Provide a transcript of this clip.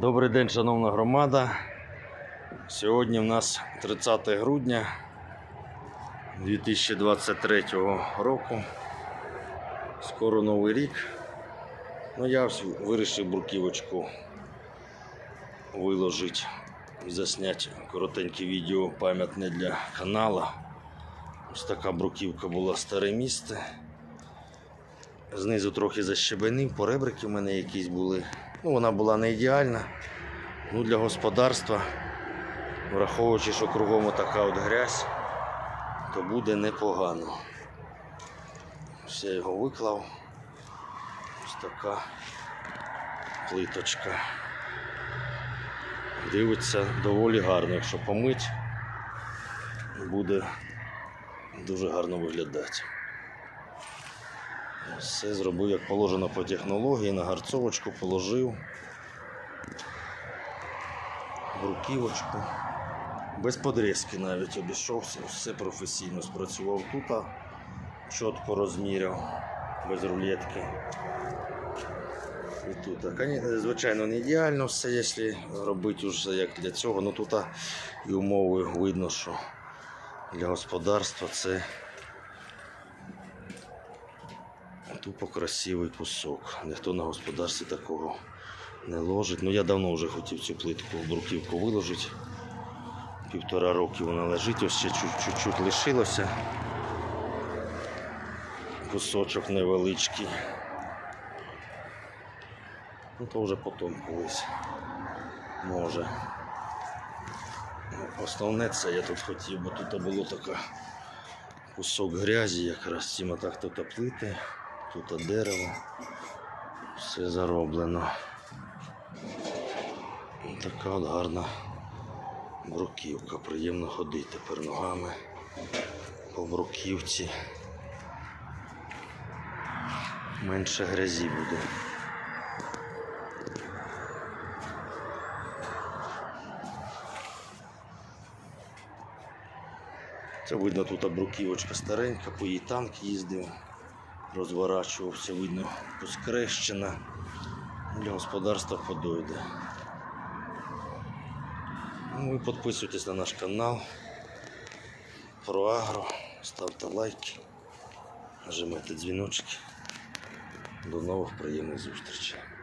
Добрий день, шановна громада. Сьогодні в нас 30 грудня 2023 року. Скоро новий рік. Ну, я вирішив бруківочку виложити, засняти коротеньке відео пам'ятне для каналу. Ось така бруківка була старе місце. Знизу трохи защебенив, поребрики в мене якісь були. Ну, вона була не ідеальна. Ну, для господарства, враховуючи, що кругом така от грязь, то буде непогано. Ось я його виклав. Ось така плиточка. Дивиться доволі гарно, якщо помить, буде дуже гарно виглядати. Все зробив як положено по технології, на гарцовочку положив бруківочку. Без подрізки навіть обійшовся, все професійно спрацював тут, чітко розміряв, без рулетки. І тут, звичайно, не ідеально все, якщо робити вже як для цього, ну тут і умови видно, що для господарства це Тупо красивий кусок. Ніхто на господарстві такого не ложить. Ну я давно вже хотів цю плитку бруківку виложити. Півтора роки вона лежить, ось ще чуть- чуть-чуть лишилося. Кусочок невеличкий. Ну то вже потім колись. Може. Ну, Основне це я тут хотів, бо тут було така кусок грязі, якраз цим так тут плити. Тут дерево, все зароблено. Така от гарна бруківка. Приємно ходити тепер ногами по бруківці. Менше грязі буде. Це видно тут бруківочка старенька, по її танк їздив розворачувався, видно, поскрещена. Для господарства подойде. Ну, ви підписуйтесь на наш канал про агро, ставте лайки, нажимайте дзвіночки. До нових приємних зустрічей.